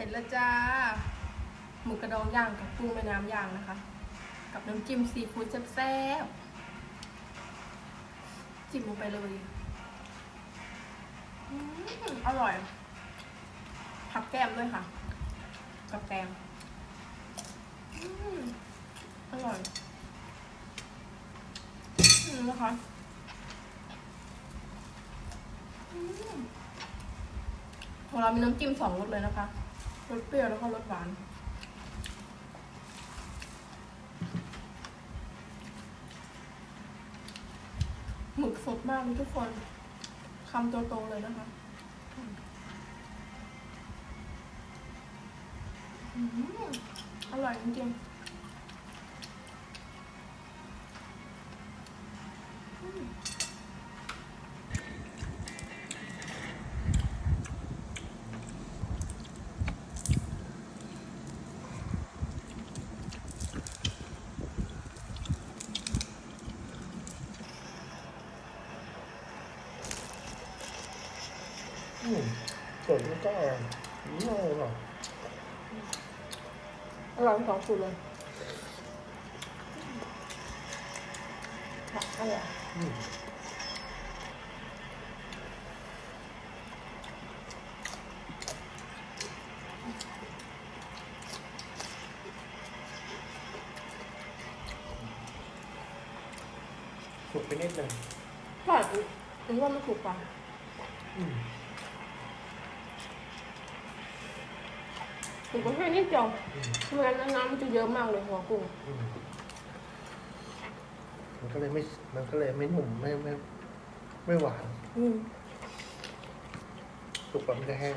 ร็จแล้วจ้า หมูกระดองย่างกับกุ้งแม่น้ำย่างนะคะ กับน้ำจิ้มซีฟู้ดแซ่บๆจิ้มลงไปเลยอร่อย ผักแก้มด้วยค่ะ กับแกงอืมอร่อยนะคะของเรามีน้ำจิ้มสองรสเลยนะคะ รสเปรี้ยวแล้วก็รสหวาน หมึกสดมากเลยทุกคนคำโตๆเลยนะคะอืมอร่อยจริงๆ อืมสดแล้วก็อืมอร่อยอร่อยทั้งสองสูตรเลยค่ะอร่อยอืมสุกไปนิดนึงใช่ถึงว่ามันถูกกว่าอืม ถูกกว่าแค่นิดเดียวอืมไม่งั้นน้ำมันจะเยอะมากเลยหัวกุ้งอืมมันก็เลยไม่ มันก็เลยไม่หนุ่มไม่ไม่ไม่หวานอืมสุกแบบมันจะแห้ง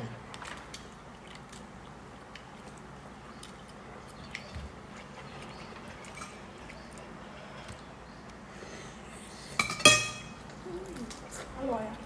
อร่อยอะ